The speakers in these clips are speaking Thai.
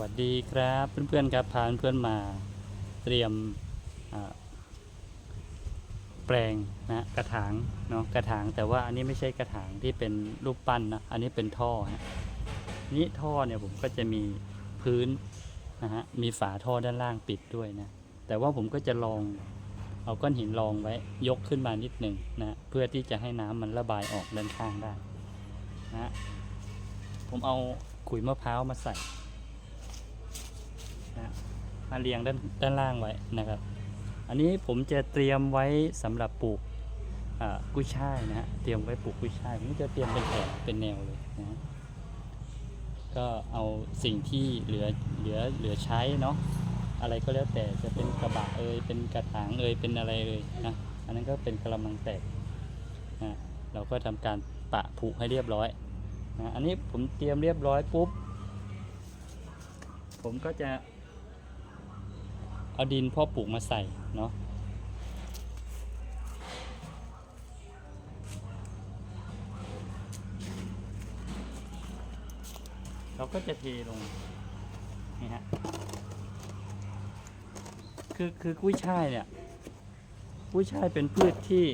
วัสดีครับเพื่อนๆครับพาเพื่อนมาเตรียมแปลงนะกระถางเนาะกระถางแต่ว่าอันนี้ไม่ใช่กระถางที่เป็นรูปปั้นนะอันนี้เป็นท่อฮะนี่ท่อเนี่ยผมก็จะมีพื้นนะฮะมีฝาท่อด้านล่างปิดด้วยนะแต่ว่าผมก็จะลองเอาก้อนหินรองไว้ยกขึ้นมานิดหนึ่งนะเพื่อที่จะให้น้ำมันระบายออกด้านข้างได้นะผมเอาขุยมะพร้าวมาใส่ มาเรียงด้านด้านล่างไว้นะครับ อันนี้ผมจะเตรียมไว้สำหรับปลูกกุ้ยช่ายนะฮะเตรียมไว้ปลูกกุ้ยช่ายผมจะเตรียมเป็นแถบเป็นแนวเลยนะฮะก็เอาสิ่งที่เหลือเหลือเหลือใช้เนาะอะไรก็แล้วแต่จะเป็นกระบะเอยเป็นกระถางเอยเป็นอะไรเลยนะอันนั้นก็เป็นกระมังแตกนะเราก็ทำการปะผุให้เรียบร้อยนะอันนี้ผมเตรียมเรียบร้อยปุ๊บ ผมก็จะ เอาดินพ่อปลูกมาใส่เนาะเราก็จะเทลงนี่ฮะคือคือกุ้ยช่ายเนี่ยกุ้ยช่ายเป็นพืชที่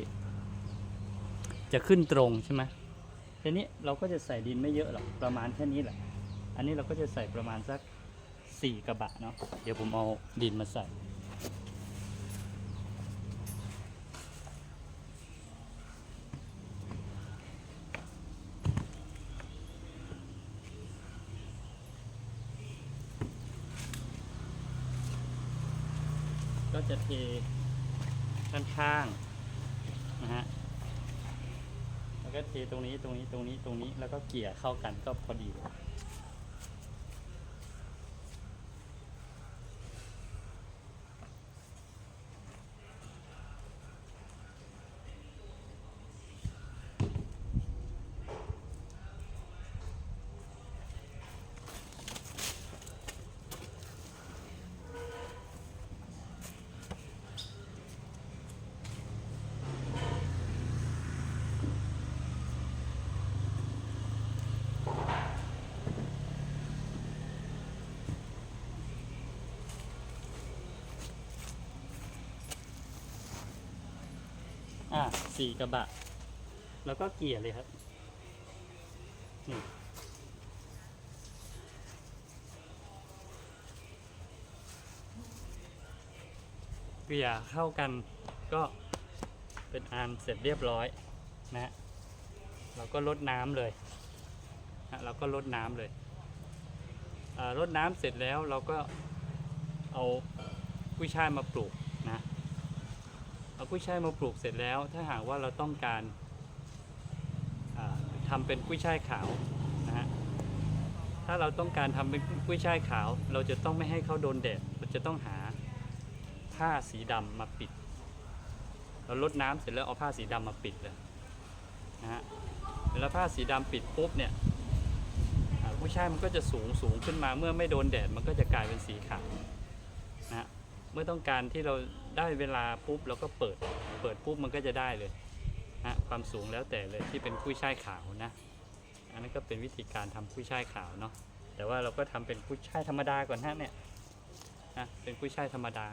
จะขึ้นตรงใช่ไหมทีนี้เราก็จะใส่ดินไม่เยอะหรอกประมาณแค่นี้แหละ อันนี้เราก็จะใส่ประมาณสัก สี่กระบะเนาะเดี๋ยวผมเอาดินมาใส่ ก็จะเทด้านข้างนะฮะแล้วก็เทตรงนี้ตรงนี้ตรงนี้ตรงนี้แล้วก็เกลี่ยเข้ากันก็พอดี อะสี่กระบะ แล้วก็เกลี่ยเลยครับนี่เกลี่ยเข้ากันก็เป็นอันเสร็จเรียบร้อยนะฮะเราก็ลดน้ำเลยนะเราก็ลดน้ำเลยอ่ารดน้ำเสร็จแล้วเราก็เอากุ้ยช่ายมาปลูกนะ เอากุ้ยช่ายมาปลูกเสร็จแล้ว ถ้าหากว่าเราต้องการอ่าทำเป็นกุ้ยช่ายขาวนะฮะถ้าเราต้องการทำเป็นกุ้ยช่ายขาว เราจะต้องไม่ให้เขาโดนแดดเราจะต้องหาผ้าสีดำมาปิด เราลดน้ำเสร็จแล้วเอาผ้าสีดำมาปิดเลยนะฮะแล้วผ้าสีดำปิดปุ๊บเนี่ยกุ้ยช่ายมันก็จะสูงสูงขึ้นมาเมื่อไม่โดนแดดมันก็จะกลายเป็นสีขาวนะฮะ เมื่อต้องการที่เราได้เวลาปุ๊บเราก็เปิด เปิดปุ๊บมันก็จะได้เลยนะความสูงแล้วแต่เลยที่เป็นกุ้ยช่ายขาวนะ อันนั้นก็เป็นวิธีการทำกุ้ยช่ายขาวเนาะ แต่ว่าเราก็ทำเป็นกุ้ยช่ายธรรมดาก่อนฮะเนี่ยนะเป็นกุ้ยช่ายธรรมดา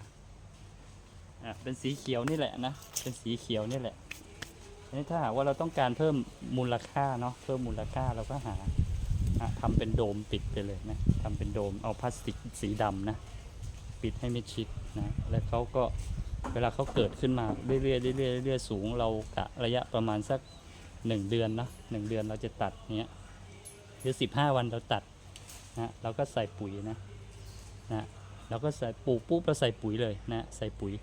อะเป็นสีเขียวนี่แหละนะ เป็นสีเขียวนี่แหละอันนี้ถ้าหากว่าเราต้องการเพิ่มมูลค่าเนาะ เพิ่มมูลค่าเราก็หาอะทำเป็นโดมปิดไปเลยนะทำเป็นโดมเอาพลาสติกสีดำนะ ปิดให้ไมิดชิดนะแล้วเขาก็เวลาเขาเกิดขึ้นมาเรื่อยๆเรื่อยๆเรื่อยๆสูงเรากะระยะประมาณสักหนึ่งเดือนนะหนึ่งเดือนเราจะตัดเนี้ยหรือสิบห้าวันเราตัดนะเราก็ใส่ปุ๋ยนะนะเราก็ใส่ปลูกปุ๊บเราใส่ปุ๋ยเลยนะใส่ปุ๋ย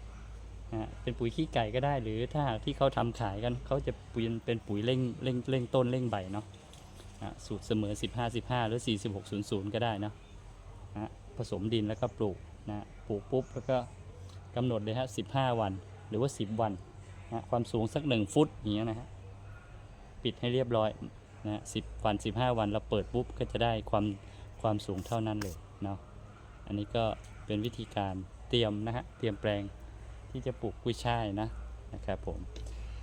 นะเป็นปุ๋ยขี้ไก่ก็ได้หรือถ้าที่เขาทำขายกันเขาจะปุ๋ยเป็นปุ๋ยเร่งเร่งเร่งต้นเร่งใบเนาะนะสูตรเสมอ 15 15 หรือ 4600 ก็ได้เนาะนะผสมดินแล้วก็ปลูก นะปลูกปุ๊บแล้วก็กำหนดเลยฮะสิบห้าวันหรือว่าสิบวันนะความสูงสักหนึ่งฟุตอย่างเงี้ยนะฮะปิดให้เรียบร้อยนะสิบวันสิบห้าวันเราเปิดปุ๊บก็จะได้ความความสูงเท่านั้นเลยเนาะอันนี้ก็เป็นวิธีการเตรียมนะฮะเตรียมแปลงที่จะปลูกกุ้ยช่ายนะนะครับผม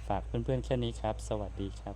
ฝากเพื่อนๆแค่นี้ครับ สวัสดีครับ